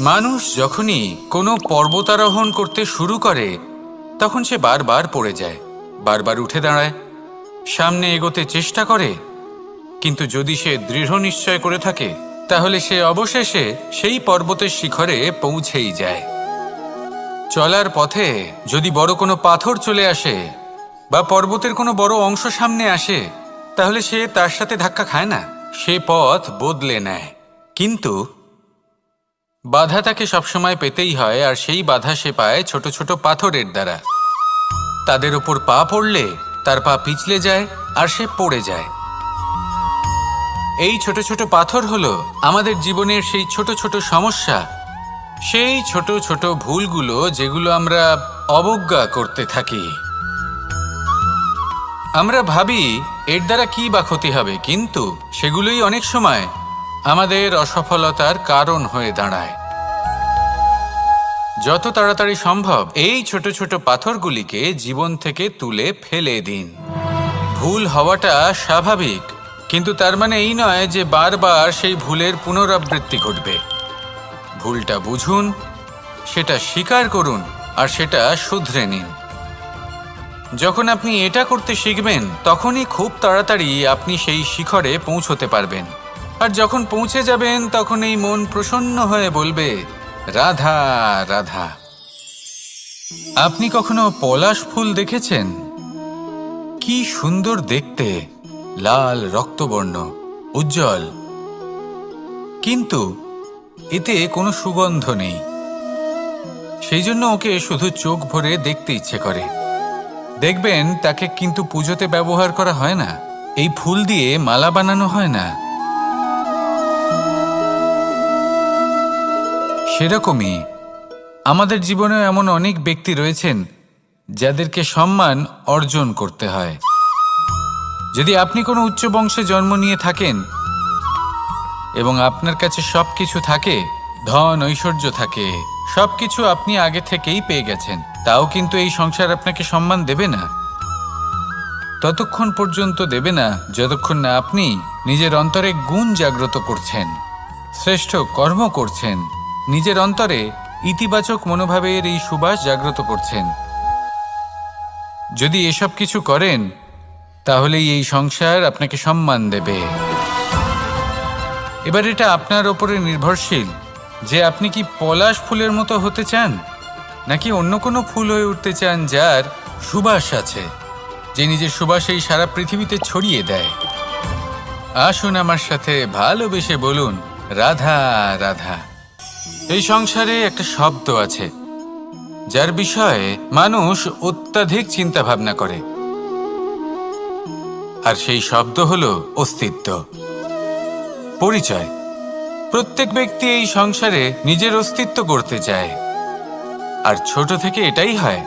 মানুষ যখনই কোনো পর্বতারোহণ করতে শুরু করে, তখন সে বারবার পড়ে যায়, বারবার উঠে দাঁড়ায়, সামনে এগোতে চেষ্টা করে। কিন্তু যদি সে দৃঢ় নিশ্চয় করে থাকে, তাহলে সে অবশেষে সেই পর্বতের শিখরে পৌঁছেই যায়। চলার পথে যদি বড় কোনো পাথর চলে আসে বা পর্বতের কোনো বড় অংশ সামনে আসে, তাহলে সে তার সাথে ধাক্কা খায় না, সে পথ বদলে নেয়। কিন্তু বাধা তাকে সবসময় পেতেই হয়, আর সেই বাধা সে পায় ছোট ছোট পাথরের দ্বারা। তাদের ওপর পা পড়লে তার পা পিছলে যায়, আর সে পড়ে যায়। এই ছোট ছোট পাথর হলো আমাদের জীবনের সেই ছোট ছোট সমস্যা, সেই ছোট ছোট ভুলগুলো যেগুলো আমরা অবজ্ঞা করতে থাকি। আমরা ভাবি, এর দ্বারা কি বা ক্ষতি হবে, কিন্তু সেগুলোই অনেক সময় আমাদের অসফলতার কারণ হয়ে দাঁড়ায়। যত তাড়াতাড়ি সম্ভব এই ছোট ছোট পাথরগুলিকে জীবন থেকে তুলে ফেলে দিন। ভুল হওয়াটা স্বাভাবিক, কিন্তু তার মানে এই নয় যে বারবার সেই ভুলের পুনরাবৃত্তি ঘটবে। ভুলটা বুঝুন, সেটা স্বীকার করুন, আর সেটা শুধরে নিন। যখন আপনি এটা করতে শিখবেন, তখনই খুব তাড়াতাড়ি আপনি সেই শিখরে পৌঁছতে পারবেন। আর যখন পৌঁছে যাবেন, তখন এই মন প্রসন্ন হয়ে বলবে রাধা রাধা। আপনি কখনো পলাশ ফুল দেখেছেন? কি সুন্দর দেখতে। লাল, রক্তবর্ণ, উজ্জ্বল। কিন্তু এতে কোনো সুগন্ধ নেই। সেই জন্য ওকে শুধু চোখ ভরে দেখতে ইচ্ছে করে। দেখবেন তাকে কিন্তু পুজোতে ব্যবহার করা হয় না। এই ফুল দিয়ে মালা বানানো হয় না। সেরকমই। আমাদের জীবনে এমন অনেক ব্যক্তি রয়েছেন যাদেরকে সম্মান অর্জন করতে হয়। যদি আপনি কোনো উচ্চ বংশে জন্ম নিয়ে থাকেন এবং আপনার কাছে সব কিছু থাকে, ধন, ঐশ্বর্য থাকে সব কিছু আপনি আগে থেকেই পেয়ে গেছেন, তাও কিন্তু এই সংসার আপনাকে সম্মান দেবে না। ততক্ষণ পর্যন্ত দেবে না যতক্ষণ না আপনি নিজের অন্তরে গুণ জাগ্রত করছেন, শ্রেষ্ঠ কর্ম করছেন। নিজের অন্তরে ইতিবাচক মনোভাবের এই সুবাস জাগ্রত করছেন। যদি এসব কিছু করেন, তাহলেই এই সংসার আপনাকে সম্মান দেবে। এবার এটা আপনার ওপরে নির্ভরশীল যে আপনি কি পলাশ ফুলের মতো হতে চান, নাকি অন্য কোনো ফুল হয়ে উঠতে চান যার সুবাস আছে, যে নিজের সুবাস এই সারা পৃথিবীতে ছড়িয়ে দেয়। আসুন আমার সাথে ভালোবেসে বলুন, রাধা রাধা। এই সংসারে একটা শব্দ আছে, যার বিষয়ে মানুষ অত্যাধিক চিন্তা ভাবনা করে। আর সেই শব্দ হলো অস্তিত্ব। পরিচয়। প্রত্যেক ব্যক্তি এই সংসারে নিজের অস্তিত্ব করতে চায়। আর ছোট থেকে এটাই হয়,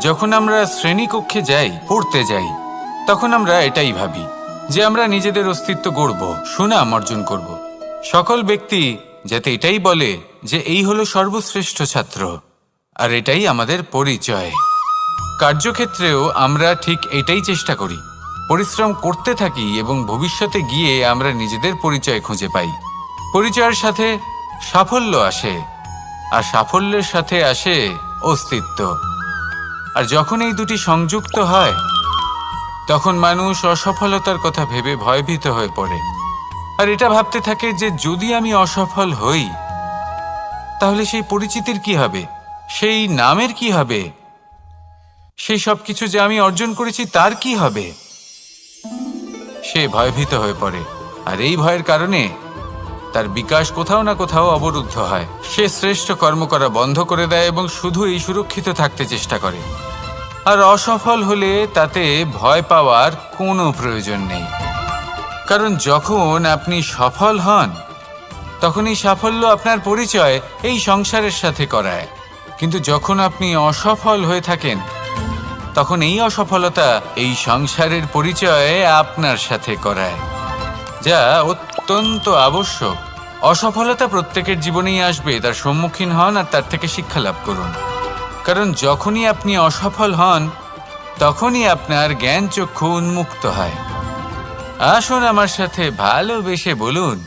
যখন আমরা শ্রেণীকক্ষে যাই, পড়তে যাই, তখন আমরা এটাই ভাবি যে আমরা নিজেদের অস্তিত্ব গড়ব, সুনাম অর্জন করব। সকল ব্যক্তি যাতে এটাই বলে যে এই হলো সর্বশ্রেষ্ঠ ছাত্র, আর এটাই আমাদের পরিচয়। কার্যক্ষেত্রেও আমরা ঠিক এটাই চেষ্টা করি। পরিশ্রম করতে থাকি এবং ভবিষ্যতে গিয়ে আমরা নিজেদের পরিচয় খুঁজে পাই। পরিচয়ের সাথে সাফল্য আসে, আর সাফল্যের সাথে আসে অস্তিত্ব। আর যখন এই দুটি সংযুক্ত হয়, তখন মানুষ অসফলতার কথা ভেবে ভয়ভীত হয়ে পড়ে। আর এটা ভাবতে থাকে যে যদি আমি অসফল হই তাহলে সেই পরিচিতির কি হবে? সেই নামের কি হবে? সেই সব কিছু যে আমি অর্জন করেছি তার কি হবে? সে ভয়ভীত হয়ে পড়ে। আর এই ভয়ের কারণে তার বিকাশ কোথাও না কোথাও অবরুদ্ধ হয়। সে শ্রেষ্ঠ কর্ম করা বন্ধ করে দেয় এবং শুধু এই সুরক্ষিত থাকতে চেষ্টা করে। আর অসফল হলে তাতে ভয় পাওয়ার কোনো প্রয়োজন নেই। কারণ যখন আপনি সফল হন তখন এই সাফল্য আপনার পরিচয় এই সংসারের সাথে করায়। কিন্তু যখন আপনি অসফল হয়ে থাকেন, তখন এই অসফলতা এই সংসারের পরিচয় আপনার সাথে করায়। যা অত্যন্ত আবশ্যক। অসফলতা প্রত্যেকের জীবনেই আসবে, তার সম্মুখীন হন আর তার থেকে শিক্ষা লাভ করুন। কারণ যখনই আপনি অসফল হন, তখনই আপনার জ্ঞান চক্ষু উন্মুক্ত হয়। আসুন আমার সাথে ভালোবেসে বলুন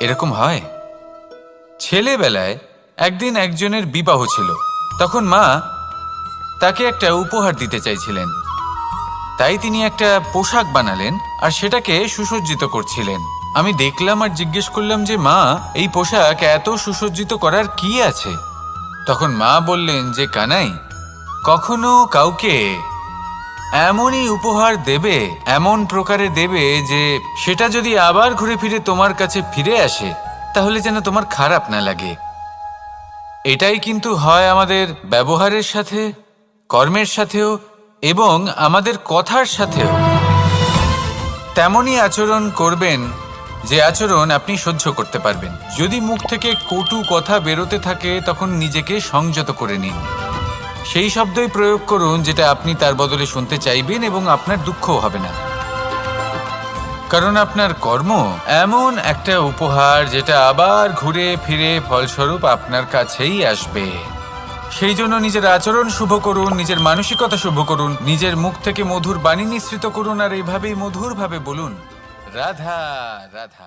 এরকম হয়? ছেলেবেলায় একদিন একজনের বিবাহ ছিল। তখন মা তাকে একটা উপহার দিতে চাইছিলেন। তাই তিনি একটা পোশাক বানালেন আর সেটাকে সুসজ্জিত করছিলেন। আমি দেখলাম আর জিজ্ঞেস করলাম যে, মা, এই পোশাক এত সুসজ্জিত করার কি আছে? তখন মা বললেন যে, কানাই, কখনো কাউকে এমনই উপহার দেবে, এমন প্রকারে দেবে যে সেটা যদি আবার ঘুরে ফিরে তোমার কাছে ফিরে আসে, তাহলে যেন তোমার খারাপ না লাগে। এটাই কিন্তু হয় আমাদের ব্যবহারের সাথে, কর্মের সাথেও এবং আমাদের কথার সাথেও। তেমনই আচরণ করবেন যে আচরণ আপনি সহ্য করতে পারবেন। যদি মুখ থেকে কটু কথা বেরোতে থাকে, তখন নিজেকে সংযত করে নিন। সেই শব্দই প্রয়োগ করুন যেটা আপনি তার বদলে শুনতে চাইবেন এবং আপনার দুঃখও হবে না। কারণ আপনার কর্ম এমন একটা উপহার যেটা আবার ঘুরে ফিরে ফলস্বরূপ আপনার কাছেই আসবে। সেই জন্য নিজের আচরণ শুভ করুন, নিজের মানসিকতা শুভ করুন, নিজের মুখ থেকে মধুর বাণী নিঃসৃত করুন আর এইভাবেই মধুরভাবে বলুন, রাধা রাধা।